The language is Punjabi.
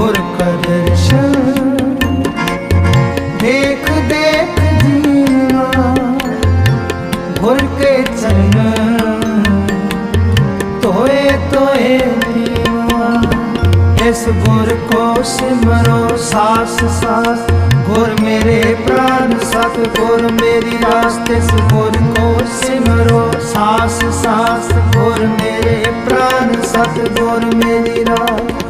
ਗੁਰ ਕਾ ਦਰਸ਼ਨ ਦੇਖ ਦੇਖ ਜੀਵਾ ਗੁਰ ਕੇ ਚਰਨ ਤੋਏ ਤੋਏ ਇਸ ਗੁਰ ਕੋ ਸਿਮਰੋ ਸਾਸ ਸਾਸ। ਗੁਰ ਮੇਰੇ ਪ੍ਰਾਨ ਸਤ ਗੁਰ ਮੇਰੀ ਰਾਸਤੇ ਇਸ ਗੁਰ ਕੋ ਸਿਮਰੋ ਸਾਸ ਸਾਸ। ਗੁਰ ਮੇਰੇ ਪ੍ਰਾਨ ਸਤ ਗੁਰ ਮੇਰੀ ਰਾਸ।